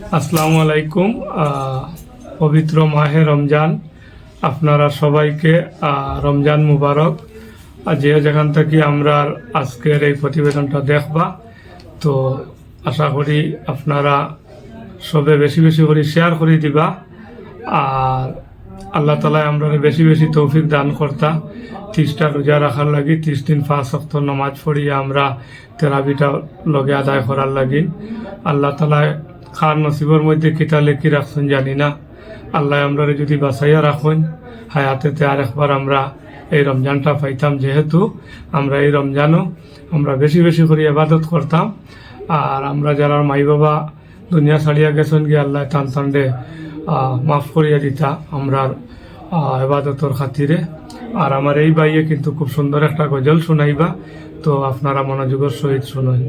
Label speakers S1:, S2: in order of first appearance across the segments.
S1: আসসালামু আলাইকুম পবিত্র মাহে রমজান। আপনারা সবাইকে রমজান মুবারক। যে যেখান থেকে আমরা আজকের এই প্রতিবেদনটা দেখবা, তো আশা করি আপনারা সবে বেশি বেশি করে শেয়ার করে দিবা। আর আল্লাহ তালা আমরা বেশি বেশি তৌফিক দান করতা। ত্রিশটা রোজা রাখার লাগি, ত্রিশ দিন পাঁচ সপ্তাহ নমাজ পড়িয়ে আমরা তেরাবিটা লগে আদায় করার লাগি। আল্লাহ তালা খার নসিবর মধ্যে কিতা লেখি রাখছেন জানি না। আল্লাহ আমরা যদি বাঁচাইয়া রাখুন, হায়াতেতে আর একবার আমরা এই রমজানটা পাইতাম। যেহেতু আমরা এই রমজানও আমরা বেশি বেশি করে ইবাদত করতাম। আর আমরা যারা মাই বাবা দুনিয়া ছাড়িয়া গেছেন গিয়ে আল্লাহ টান টান্ডে মাফ করিয়া দিতা আমরা এবাদতর খাতিরে। আর আমার এই বাইয়ে কিন্তু খুব সুন্দর একটা গজল শুনাইবা। তো আপনারা মনোযোগের সহিত শুনুন।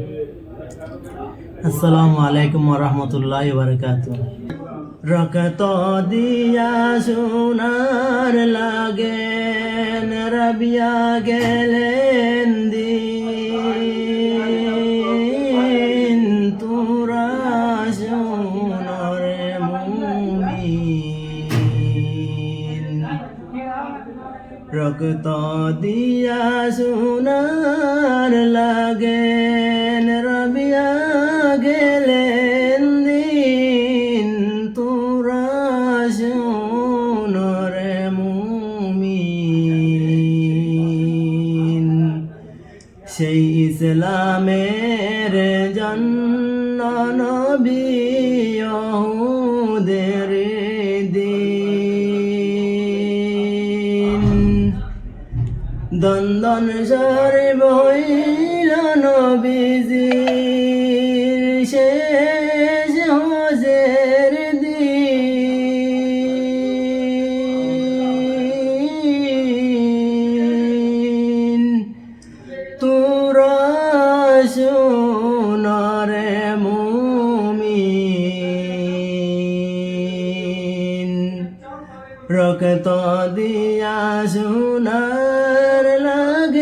S2: আসসালামু আলাইকুম রহমতুল্লাহ বারকাত রকত দিয়া সোনার লাগে রবিয়া গেলেন রক্ত দিয়া সোনার লাগেন রবিয়া গেলেন দিন তোরা সোনর মুমিন। সেই ইসলামের জন্য নবী দন্দন সরে বইল রক্ত দিয়া সোনার লাগে